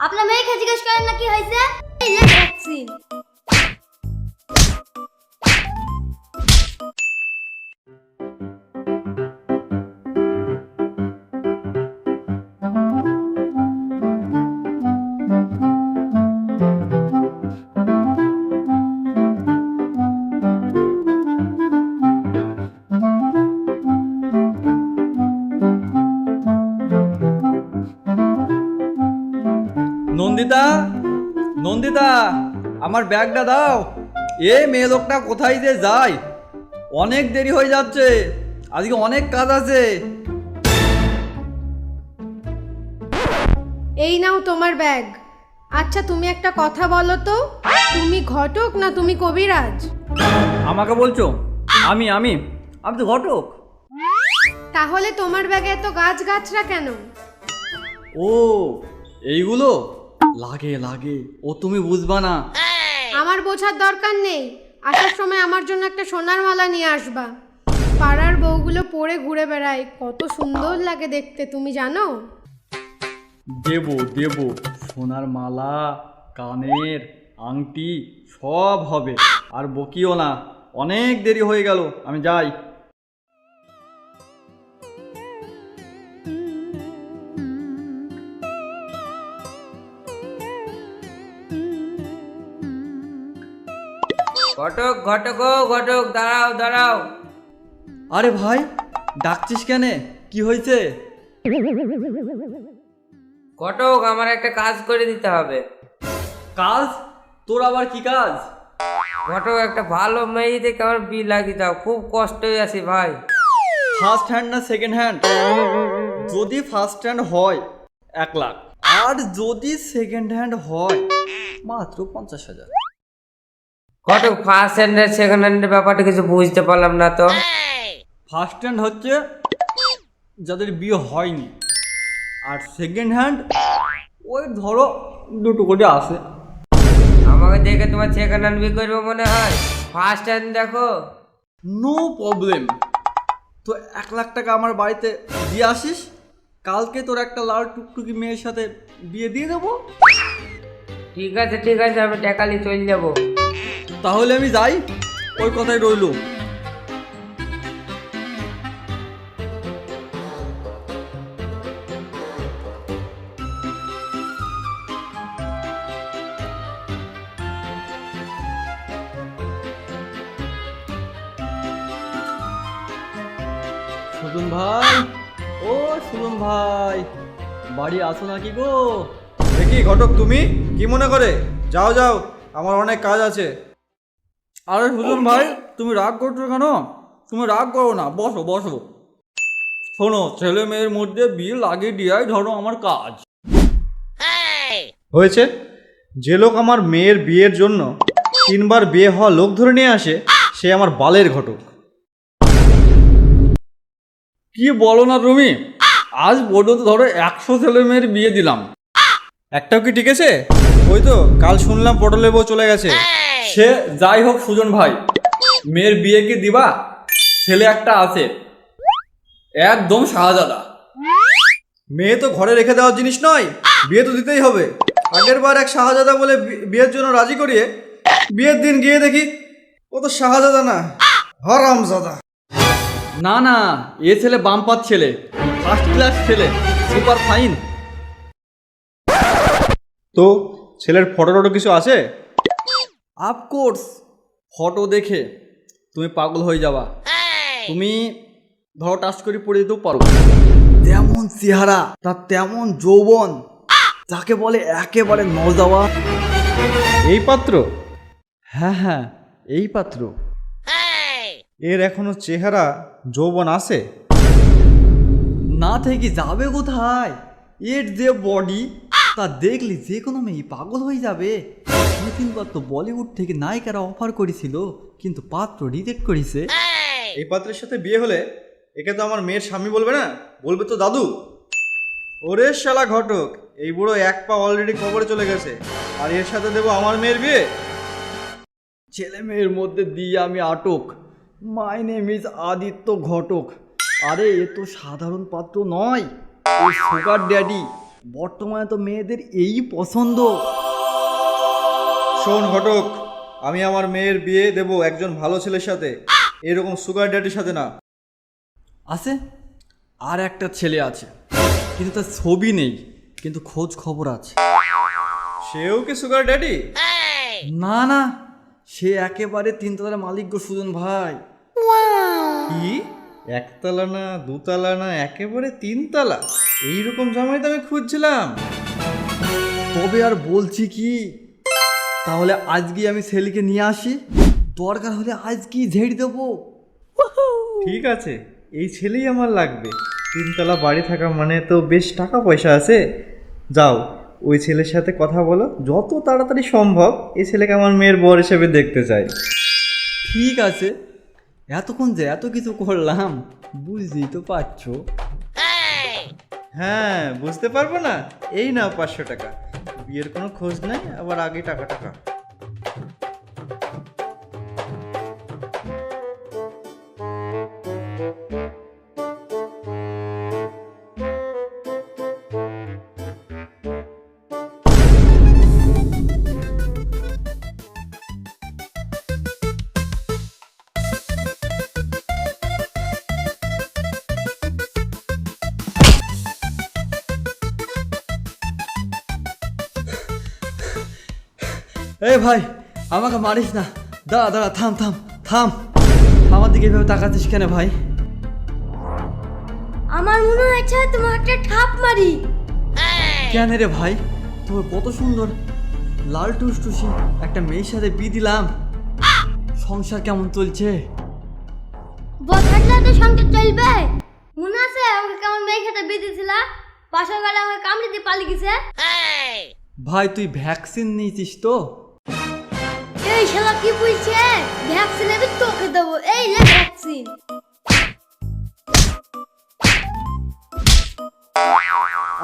আপনার মেয়েকে জিজ্ঞেস করেন না কি হয়েছে? এই যে যাচ্ছি আমার ব্যাগটা দাও। এ মেয়ে লোকটা কোথায় যে যায়? অনেক দেরি হয়ে যাচ্ছে। আজকে অনেক কাজ আছে। এই নাও তোমার ব্যাগ। আচ্ছা তুমি একটা কথা বলো তো। তুমি ঘটক না তুমি কবিরাজ? আমাকে বলছো? আমি আমি। আমি তো ঘটক। তাহলে তোমার ব্যাগে এত গাছ গাছরা কেন? ও এইগুলো? লাগে লাগে। ও তুমি বুঝবা না। আমার বোঝার দরকার নেই। আসার সময় আমার জন্য একটা সোনার মালা নিয়ে আসবা। পাড়ার বউগুলো পরে ঘুরে বেড়ায়। কত সুন্দর লাগে দেখতে তুমি জানো? দেব দেব। সোনার মালা কানের আংটি সব হবে। আর বকিও না। অনেক দেরি হয়ে গেল। আমি যাই। ঘটক ঘটক ও ঘটক দাঁড়াও দাঁড়াও। আরে ভাই ডাকছিস কেন? কি হয়েছে? ঘটক আমার একটা কাজ করে দিতে হবে। কাজ? তোর আবার কি কাজ? ঘটক একটা ভালো মেয়ে দেখে আমার বিল লাগিয়ে দাও। খুব কষ্ট হয়ে আছি ভাই। ফার্স্ট হ্যান্ড না সেকেন্ড হ্যান্ড যদি ফার্স্ট হ্যান্ড হয় এক লাখ। আর যদি সেকেন্ড হ্যান্ড হয় মাত্র পঞ্চাশ হাজার। ঘটক ফার্স্ট হ্যান্ডের সেকেন্ড হ্যান্ডের ব্যাপারটা কিছু বুঝতে পারলাম না তো। ফার্স্ট হ্যান্ড হচ্ছে যাদের বিয়ে হয়নি। আর সেকেন্ড হ্যান্ড ওই ধরো দুটো করে আসে আমাকে দেখে তোমার সেকেন্ড হ্যান্ড বিয়ে করব মনে হয়। ফার্স্ট হ্যান্ড দেখো। নো প্রবলেম তো এক লাখ টাকা আমার বাড়িতে দিয়ে আসিস কালকে তোর একটা লাল টুকটুকি মেয়ের সাথে বিয়ে দিয়ে দেবো। ঠিক আছে ঠিক আছে আমি টাকালি চলে যাব। তাহলে আমি যাই, ওই কথাই রইল। সুজন ভাই, ও সুজন ভাই, বাড়ি আসো নাকি গো? দেখি ঘটক তুমি? কি মনে করে? যাও যাও, আমার অনেক কাজ আছে। আরে সুজন ভাই তুমি রাগ করছ কেন? তুমি রাগ করো না বসো বসো। শোনো ছেলে মেয়ের মধ্যে বিয়ে লাগিয়ে দেওয়াই ধরো আমার কাজ। হয়েছে? যে লোক আমার মেয়ের বিয়ের জন্য তিনবার বিয়ে হওয়া লোক ধরে নিয়ে আসে সে আমার বালের ঘটক। কি বলো না তুমি? আজ পর্যন্ত ধরো একশো ছেলে মেয়ের বিয়ে দিলাম। একটাও কি ঠিক আছে? ওই তো কাল শুনলাম পটলের বউ চলে গেছে। সে যাই হোক সুজন ভাই মেয়ের বিয়ে কি দিবা? ছেলে একটা আছে। একদম শাহজাদা। মেয়ে তো ঘরে রেখে দেওয়ার জিনিস নয় বিয়ে তো দিতেই হবে। আগের বার এক শাহজাদা বলে বিয়ের জন্য রাজি করিয়ে বিয়ের দিন গিয়ে দেখি ও তো শাহজাদা না হরামজাদা। না না এ ছেলে বাম্পার ছেলে ফার্স্ট ক্লাস ছেলে সুপার ফাইন তো ছেলের ফটো টটো কিছু আছে? আফকোর্স ফটো দেখে তুমি পাগল হয়ে যাবা। তুমি ধরো টাচ করে পড়ে দিতেও পারো। তেমন চেহারা তার তেমন যৌবন যাকে বলে একেবারে নজাওয়া এই পাত্র? হ্যাঁ হ্যাঁ এই পাত্র। এর এখনও চেহারা যৌবন আছে? না থেকে যাবে কোথায়? এর যে বডি তা দেখলি যে কোনো মেয়ে পাগল হয়ে যাবে? দু তিনবার তো বলিউড থেকে নায়িকারা অফার করেছিল, কিন্তু পাত্র রিজেক্ট করেছে। এই পাত্রের সাথে বিয়ে হলে একে তো আমার মেয়ের স্বামী বলবে না? বলবে তো দাদু। ওরে শালা ঘটক, এই বুড়ো এক পা অলরেডি কবরে চলে গেছে। আর এর সাথে দেবো আমার মেয়ের বিয়ে? ছেলে মেয়ের মধ্যে দিয়ে আমি আটক। My name is Aditya Ghatak. আরে, এ তো সাধারণ পাত্র নয়। ও সুগার ড্যাডি বর্তমানে তো মেয়েদের এই পছন্দ। শোন ঘটক আমি আমার মেয়ের বিয়ে দেব একজন ভালো ছেলের সাথে। এরকম সুগার ড্যাডির সাথে না। আছে? আর একটা ছেলে আছে কিন্তু তার ছবি নেই কিন্তু খোঁজ খবর আছে। সেও কি সুগার ড্যাডি না না সে একেবারে তিনতলার মালিক গো সুজন ভাই। কি? একতলা না দুতলা না একেবারে তিনতলা। এইরকম জামাই তো আমি খুঁজছিলাম। তবে আর বলছি কি তাহলে আজকে আমি ছেলেকে নিয়ে আসি। দরকার হলে আজ আজকেই ঝেড়ে দেবো। ঠিক আছে এই ছেলেই আমার লাগবে। তিনতলা বাড়ি থাকা মানে তো বেশ টাকা পয়সা আছে। যাও ওই ছেলের সাথে কথা বলো যত তাড়াতাড়ি সম্ভব এই ছেলেকে আমার মেয়ের বর হিসেবে দেখতে চাই। ঠিক আছে এতক্ষণ যে এত কিছু করলাম বুঝতেই তো পারছ। হ্যাঁ বুঝতে পারব না? এই নাও পাঁচশো টাকা। বিয়ের কোনো খোঁজ নাই, আবার আগে টাকা টাকা আমাকে মারিস না। দাঁড়া দাঁড়া থাম থাম থাম। আমার দিকে এভাবে তাকাতিস কেন ভাই? আমার মনে হয়েছে তোমার একটা ঠাপ মারি। কেন রে ভাই? তোমার কত সুন্দর। লাল টুসটুসি। একটা মেয়ের সাথে বিয়ে দিলাম। সংসার কেমন চলছে? বসাটলা তো সঙ্গে চলবে। মনে আছে আমাকে কেমন মেয়ে খেতে বেঁধেছিল বাসা গেলে আমাকে কামড়ে দিয়ে পালিয়ে গেছে। ভাই তুই ভ্যাকসিন নিয়েছিস তো? এই শালা কি বলছে? ভ্যাকসিন আমি তোকে দেবো। এই লে ভ্যাকসিন।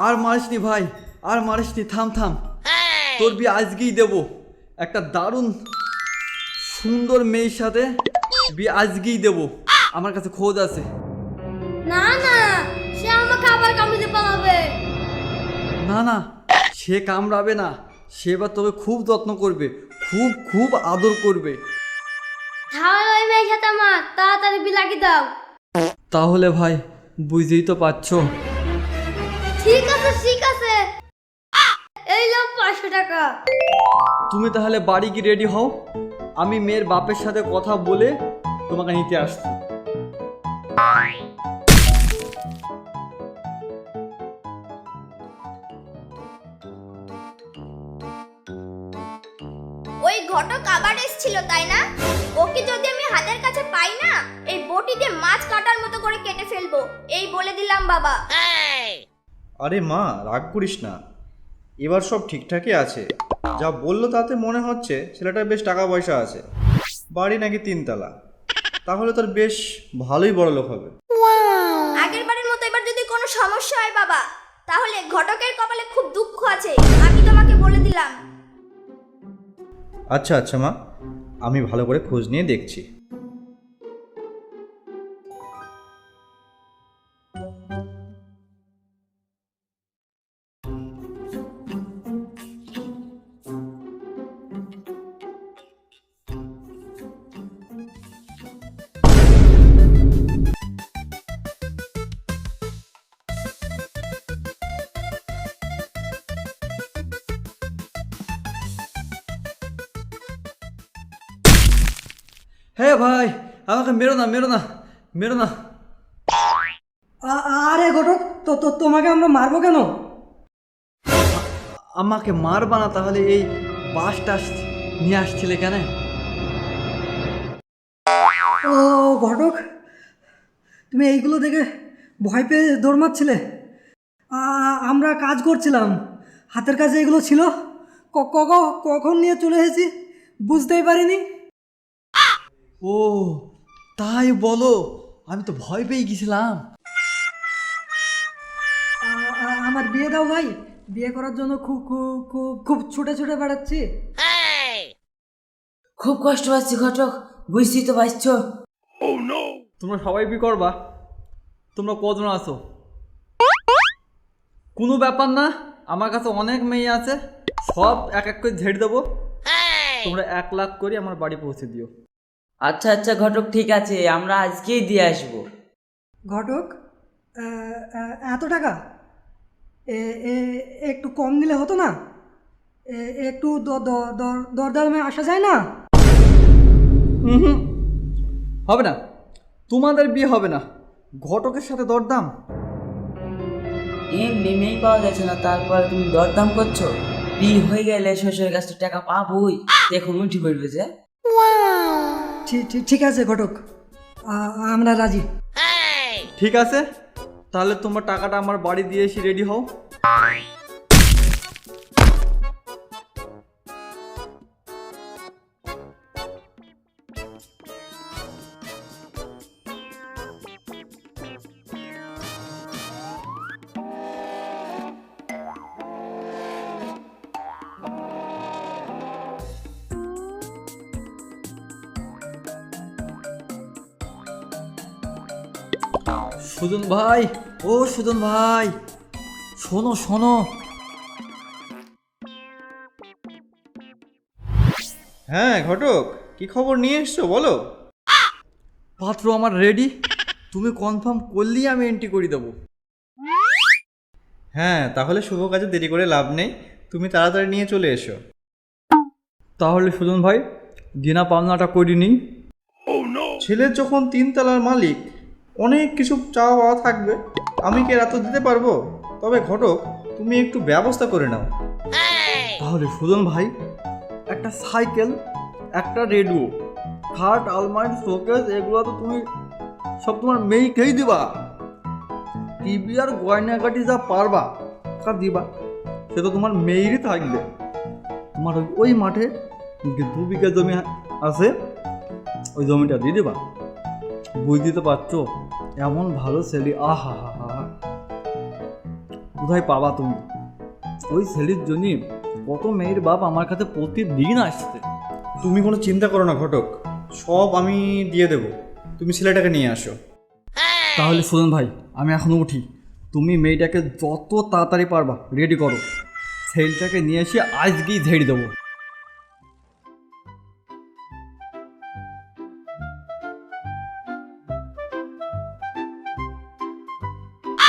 আর মারিসনি ভাই আর মারিসনি থাম থাম। তোর বিয়ে আজকেই দেব। একটা দারুণ সুন্দর মেয়ের সাথে বিয়ে আজকেই দেব। আমার কাছে খোঁজ আছে। না না সে আমাকে আবার কামড়ে দিয়ে পালাবে। না না সে কামড়াবে না। সে এবার তোকে খুব যত্ন করবে। খুব খুব আদর করবে। তাহলে ওই মেয়ের সাথে আমার তাড়াতাড়ি বিলাকি দাও। তাহলে ভাই বুঝতেই তো পারছ। ঠিক আছে ঠিক আছে। এই লো পাঁচশো টাকা। তুমি তাহলে বাড়ি কি রেডি হও। আমি মেয়ের বাপের সাথে কথা বলে তোমাকে নিতে আসছি। ওই ঘটক আবার এসছিল তাই না? ওকে যদি আমি হাতের কাছে পাই না এই বটি দিয়ে মাছ কাটার মতো করে কেটে ফেলব। এই বলে দিলাম বাবা। আরে মা রাগ করিস না। এবার সব ঠিকঠাকই আছে। যা বলল তাতে মনে হচ্ছে ছেলেটার বেশ টাকা পয়সা আছে। বাড়ি নাকি তিনতলা। তাহলে তোর বেশ ভালোই বড় লোক হবে। আগের বারের মতো এবার যদি কোনো সমস্যা হয় বাবা তাহলে ঘটকের কপালে খুব দুঃখ আছে। আমি তোমাকে বলে দিলাম। আচ্ছা আচ্ছা মা আমি ভালো করে খোঁজ নিয়ে দেখছি। ভাই আমাকে মেরো না মেরো না মেরো না। আরে ঘটক তো তো তোমাকে আমরা মারবো কেন? আমাকে মারবা না তাহলে এই বাসটা নিয়ে আসছিলে কেন? ও ঘটক তুমি এইগুলো দেখে ভয় পেয়ে দৌড় মারছিলে আমরা কাজ করছিলাম। হাতের কাছে এগুলো ছিল। কখন নিয়ে চলে এসেছি বুঝতেই পারিনি। ও তাই বলো আমি তো ভয় পেয়ে গেছিলাম। আমার বিয়ে দাও ভাই বিয়ে করার জন্য খুব খুব খুব খুব ছুটে ছুটে বেড়াচ্ছি। খুব কষ্ট পাচ্ছি ঘটক বুঝতেই তো পারছ। তোমরা সবাই বি করবা? তোমরা কজন আছো? কোনো ব্যাপার না আমার কাছে অনেক মেয়ে আছে সব এক এক করে ঝেড়ে দেবো। তোমরা এক লাখ করে আমার বাড়ি পৌঁছে দিও। আচ্ছা আচ্ছা ঘটক ঠিক আছে আমরা আজকেই দিয়ে আসব। ঘটক এত টাকা? এ- এ- একটু কম দিলে হতো না? এ- একটু দ- দ- দর- দরদামে আসা যায় না? হুম হুম হবে না। তোমাদের বিয়ে হবে না। ঘটকের সাথে দরদাম। এমনি মেয়ে পাওয়া যাচ্ছে না তারপর তুমি দরদাম করছ? বিয়ে হয়ে গেলে শ্বশুরের কাছ থেকে টাকা পাবোই। দেখুন উঠি পড়বে যে। ঠিক- ঠিক- ঠিক আছে ঘটক। আমরা রাজি। ঠিক আছে? তাহলে তোমার টাকাটা আমার বাড়ি দিয়ে এসে রেডি হও। সুজন ভাই ও সুজন ভাই শোনো শোনো। হ্যাঁ ঘটক কি খবর নিয়ে এসছো বলো। পাত্র আমার রেডি তুমি কনফার্ম করলেই আমি এন্ট্রি করে দেবো। হ্যাঁ তাহলে শুভ কাজে দেরি করে লাভ নেই তুমি তাড়াতাড়ি নিয়ে চলে এসো। তাহলে সুজন ভাই দিনা পাওনাটা করি নিই ছেলের যখন তিনতলার মালিক অনেক কিছু চাওয়া পাওয়া থাকবে। আমি কি এত দিতে পারব? তবে ঘটক তুমি একটু ব্যবস্থা করে নাও। তাহলে সুজন ভাই একটা সাইকেল একটা রেডিও খাট আলমারি শোকেস এগুলো তো তুমি সব তোমার মেয়েকেই দিবা। টিভি আর গয়নাগাটি যা পারবা তা দিবা। সে তো তোমার মেয়েরই থাকবে। তোমার ওই মাঠে দু বিঘা জমি আছে? ওই জমিটা দিয়ে দিবা। বুঝ দিতে পারছ? এমন ভালো ছেলে আহা হা কোথায় পাবা তুমি? ওই ছেলের জন্য কত মেয়ের বাপ আমার কাছে প্রতিদিন আসছে। তুমি কোনো চিন্তা করো না ঘটক। সব আমি দিয়ে দেবো। তুমি ছেলেটাকে নিয়ে আসো। তাহলে সুজন ভাই আমি এখনও উঠি। তুমি মেয়েটাকে যত তাড়াতাড়ি পারবা রেডি করো। ছেলেটাকে নিয়ে এসে আজকেই ঝেড়ে দেবো।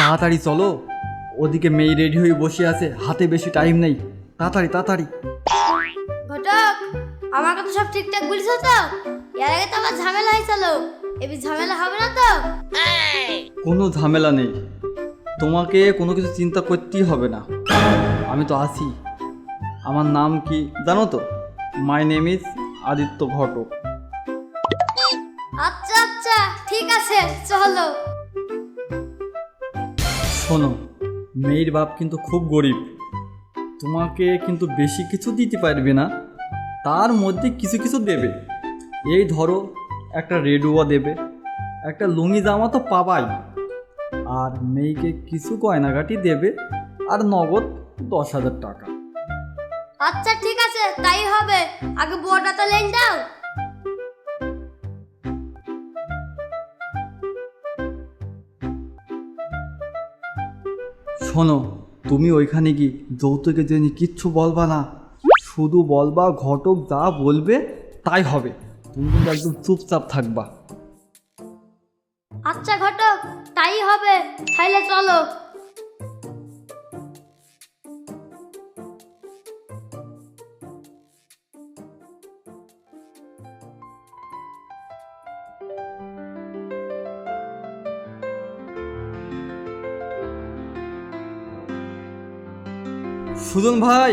তাড়াতাড়ি চলো। ওদিকে মেয়ে রেডি হয়ে বসে আছে হাতে বেশি টাইম নেই। তাড়াতাড়ি তাড়াতাড়ি। ঘটক আমার কথা সব ঠিকঠাক বলিস তো? এর আগে তো আমার ঝামেলা হয়েছিল। এবার ঝামেলা হবে না তো? কোনো ঝামেলা নেই। তোমাকে কোনো কিছু চিন্তা করতেই হবে না। আমি তো আছি। আমার নাম কি জানো তো? My name is Aditya Ghatak. আচ্ছা আচ্ছা ঠিক আছে চলো। শোনো, মেয়ের বাপ কিন্তু খুব গরিব। তোমাকে কিন্তু বেশি কিছু দিতে পারবে না, তার মধ্যে কিছু কিছু দেবে। এই ধরো, একটা রেডুয়া দেবে, একটা লুঙ্গি জামা তো পাবাই। আর মেয়েকে কিছু গয়নাগাটি দেবে, আর নগদ দশ হাজার টাকা। আচ্ছা ঠিক আছে, তাই হবে। আগে বড়টা তো লেন দাও। শোনো, তুমি ওইখানে কি যৌতুকের জন্য কিচ্ছু বলবা না, শুধু বলবা ঘটক যা বলবে তাই হবে। তুমি কিন্তু একদম চুপচাপ থাকবা। সুজন ভাই,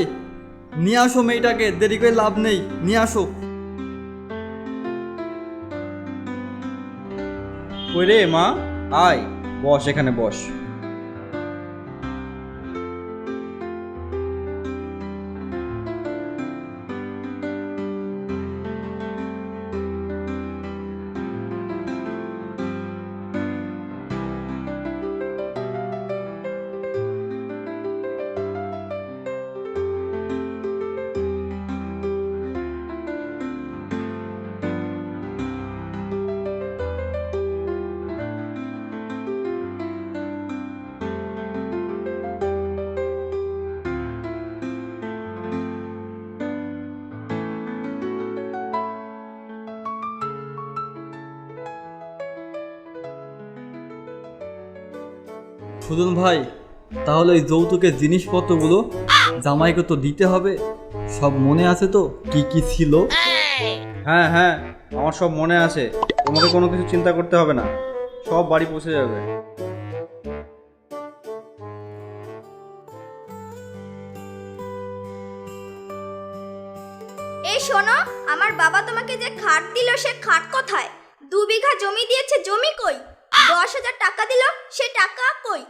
নিয়ে আসো মেয়েটাকে, দেরি করে লাভ নেই, নিয়ে আসো। ওই রে মা? আয়, বস এখানে, বস। সুজন ভাই তাহলে ওই যৌতুকের জিনিসপত্রগুলো জামাইকে তো দিতে হবে। সব মনে আছে তো? কি কি ছিল? হ্যাঁ হ্যাঁ আমার সব মনে আছে। তোমাকে কোনো কিছু চিন্তা করতে হবে না। সব বাড়ি পৌঁছে যাবে। এই শোনো আমার বাবা তোমাকে যে খাট দিল সে খাট কোথায়? দু বিঘা জমি দিয়েছে জমি কই? দশ হাজার টাকা দিল সে টাকা কই?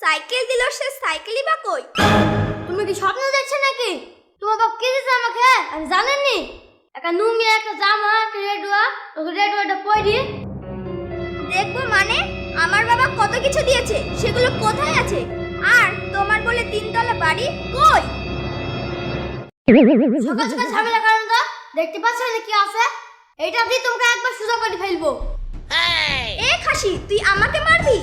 সাইকেল দিল সে সাইকেলই বা কই? তুমি কি স্বপ্ন দেখছ নাকি? তোমার বাপ কি দিচ্ছে আমাকে? আমি জানেননি। একটা নুঙ্গি একটা জামা একটা রেডুয়া ওকে রেডুয়াটা পরি দেখব মানে? আমার বাবা কত কিছু দিয়েছে সেগুলো কোথায় আছে? আর তোমার বলে তিনতলা বাড়ি কই? সকাল সকাল ঝামেলা কারণ তো দেখতে পাচ্ছ কি আছে? এইটা দিয়ে তোমাকে একবার সুযোগ করে ফেলব। এ খাসি তুই আমাকে মারবি?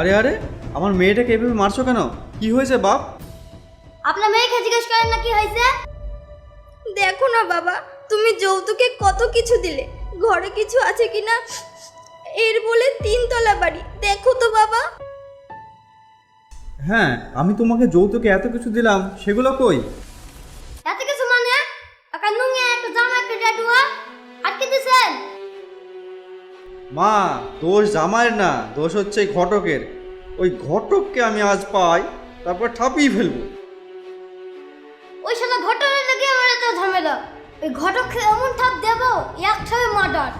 আরে আরে আমার মেয়েটাকে এভাবে মারছো কেন? কি হয়েছে বাপ? আপনার মেয়েকে জিজ্ঞেস করেন না কি হয়েছে? দেখো না বাবা তুমি যৌতুকে কত কিছু দিলে? ঘরে কিছু আছে কিনা? এর বলে তিনতলা বাড়ি দেখো তো বাবা। হ্যাঁ আমি তোমাকে যৌতুকে এত কিছু দিলাম সেগুলো কই এত কিছু মানে একটা নুঙ্গি একটা রেডুয়া আটকে দিছেন মা দোষ জামাইয়ের না দোষ হচ্ছে এই ঘটকের। ওই ঘটককে আমি আজ পাই তারপর ঠাপিয়ে ফেলব। ওই শালা ঘটনা লেগে আমার এত ঝামেলা। ওই ঘটক এমন ঠাপ দেবো একটাই মার্ডার।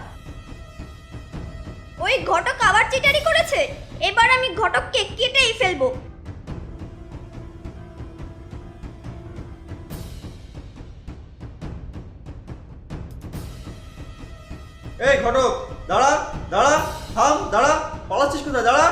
ওই ঘটক আবার চিটারি করেছে? এবার আমি ঘটককে কেটেই ফেলব। এই ঘটক দাঁড়া দাঁড়া থাম দাঁড়া পালাচ্ছিস কোথায়? দাঁড়া।